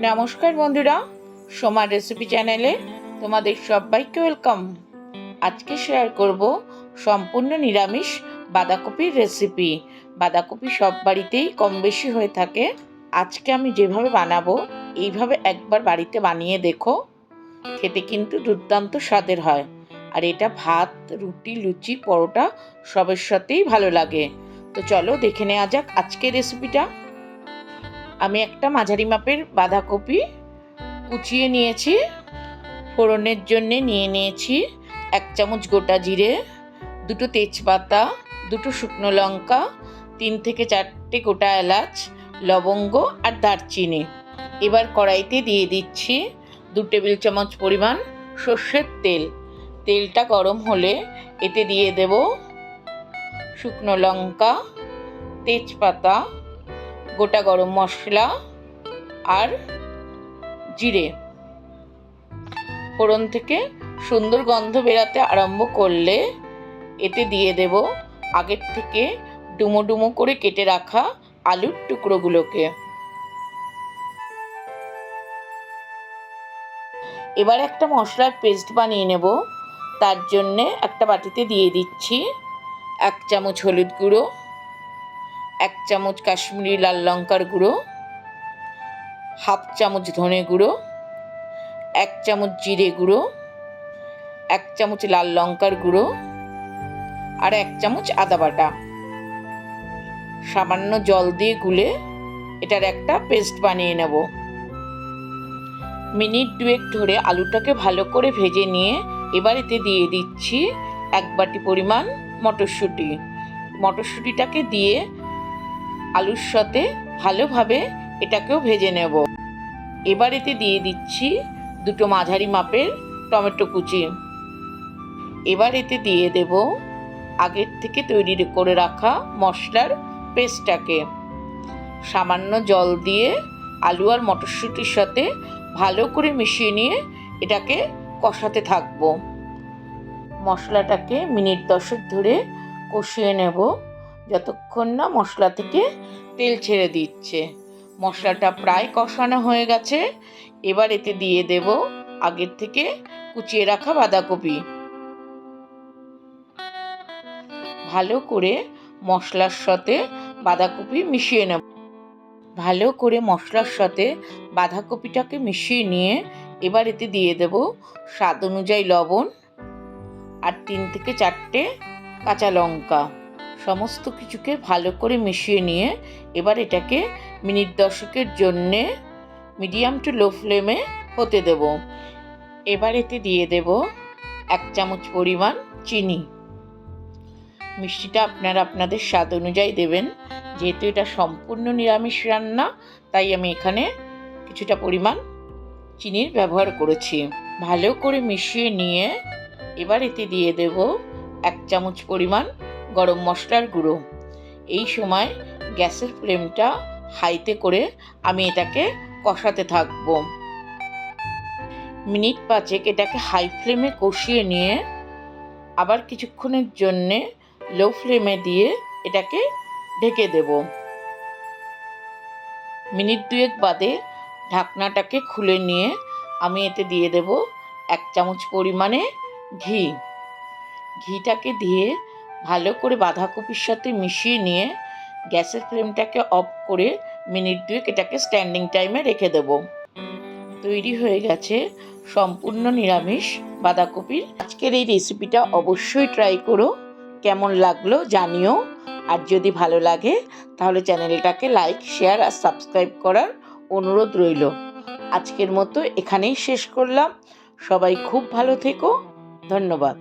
নমস্কার বন্ধুরা, সোমার রেসিপি চ্যানেলে তোমাদের সবাইকে ওয়েলকাম আজকে শেয়ার করব সম্পূর্ণ নিরামিষ বাঁধাকপির রেসিপি বাঁধাকপি সব বাড়িতেই কম বেশি হয়ে থাকে। আজকে আমি যেভাবে বানাবো, এইভাবে একবার বাড়িতে বানিয়ে দেখো। খেতে কিন্তু দুর্দান্ত স্বাদের হয়। আর এটা ভাত, রুটি, লুচি, পরোটা সবের সাথেই ভালো লাগে। তো চলো দেখে নেওয়া যাক আজকের রেসিপিটা আমি একটা মাঝারি মাপের বাঁধাকপি কুচিয়ে নিয়েছি, ফোড়নের জন্য নিয়ে নিয়েছি এক চামচ গোটা জিরে, দুটো তেজপাতা, দুটো শুকনো লঙ্কা, তিন থেকে চারটে গোটা এলাচ, লবঙ্গ আর দারচিনি। এবার কড়াইতে দিয়ে দিচ্ছি দু টেবিল চামচ পরিমাণ সর্ষের তেল। তেলটা গরম হলে এতে দিয়ে দেব শুকনো লঙ্কা, তেজপাতা গোটা গরম মশলা আর জিরে। ফোড়ন থেকে সুন্দর গন্ধ বেরাতে আরম্ভ করলে এতে দিয়ে দেব আগের থেকে ডুমো ডুমো করে কেটে রাখা আলুর টুকরোগুলোকে। এবার একটা মশলার পেস্ট বানিয়ে নেব। তার জন্যে একটা বাটিতে দিয়ে দিচ্ছি এক চামচ হলুদ গুঁড়ো এক চামচ কাশ্মীরি লাল লঙ্কার গুঁড়ো, হাফ চামচ ধনে গুঁড়ো, এক চামচ জিরে গুঁড়ো, এক চামচ লাল লঙ্কার গুঁড়ো আর এক চামচ আদা বাটা। সামান্য জল দিয়ে গুলে এটার একটা পেস্ট বানিয়ে নেব। মিনিট দুয়েক ধরে আলুটাকে ভালো করে ভেজে নিয়ে এবার এতে দিয়ে দিচ্ছি এক বাটি পরিমাণ মটরশুঁটি। মটরশুঁটিটাকে দিয়ে আলুর সাথে ভালোভাবে এটাকেও ভেজে নেব। এবার এতে দিয়ে দিচ্ছি দুটো মাঝারি মাপের টমেটো কুচি। এবার এতে দিয়ে দেব আগের থেকে তৈরি করে রাখা মশলার পেস্টটাকে। সামান্য জল দিয়ে আলু আর মটরশুঁটির সাথে ভালো করে মিশিয়ে নিয়ে এটাকে কষাতে থাকব। মশলাটাকে মিনিট দশেক ধরে কষিয়ে নেব। যতক্ষণ না মশলা থেকে তেল ছেড়ে দিচ্ছে। মশলাটা প্রায় কষানো হয়ে গেছে। এবার এতে দিয়ে দেব আগের থেকে কুচিয়ে রাখা বাঁধাকপি। ভালো করে মশলার সাথে বাঁধাকপি মিশিয়ে নেব। ভালো করে মশলার সাথে বাঁধাকপিটাকে মিশিয়ে নিয়ে এবার এতে দিয়ে দেব স্বাদ অনুযায়ী লবণ আর তিন থেকে চারটে কাঁচা লঙ্কা। সমস্ত কিছুকে ভালো করে মিশিয়ে নিয়ে এবার এটাকে মিনিট দশকের জন্যে মিডিয়াম টু লো ফ্লেমে হতে দেব। এবার এতে দিয়ে দেব এক চামচ পরিমাণ চিনি। মিষ্টিটা আপনারা আপনাদের স্বাদ অনুযায়ী দেবেন। যেহেতু এটা সম্পূর্ণ নিরামিষ রান্না, তাই আমি এখানে কিছুটা পরিমাণ চিনির ব্যবহার করেছি। ভালো করে মিশিয়ে নিয়ে এবার এতে দিয়ে দেব এক চামচ পরিমাণ গরম মশলার গুঁড়ো। এই সময় গ্যাসের ফ্লেমটা হাইতে করে আমি এটাকে কষাতে থাকব। মিনিট পাঁচেক এটাকে হাই ফ্লেমে কষিয়ে নিয়ে আবার কিছুক্ষণের জন্যে লো ফ্লেমে দিয়ে এটাকে ঢেকে দেব। মিনিট দুয়েক বাদে ঢাকনাটাকে খুলে নিয়ে আমি এতে দিয়ে দেব এক চামচ পরিমাণে ঘি। ঘিটাকে দিয়ে ভালো করে বাঁধাকপির সাথে মিশিয়ে নিয়ে গ্যাসের ফ্লেমটাকে অফ করে মিনিট দুয়েক এটাকে স্ট্যান্ডিং টাইমে রেখে দেব। তৈরি হয়ে গেছে সম্পূর্ণ নিরামিষ বাঁধাকপির। আজকের এই রেসিপিটা অবশ্যই ট্রাই করো, কেমন লাগল জানিও। আর যদি ভালো লাগে, তাহলে চ্যানেলটাকে লাইক, শেয়ার আর সাবস্ক্রাইব করার অনুরোধ রইল। আজকের মতো এখানেই শেষ করলাম। সবাই খুব ভালো থেকো। ধন্যবাদ।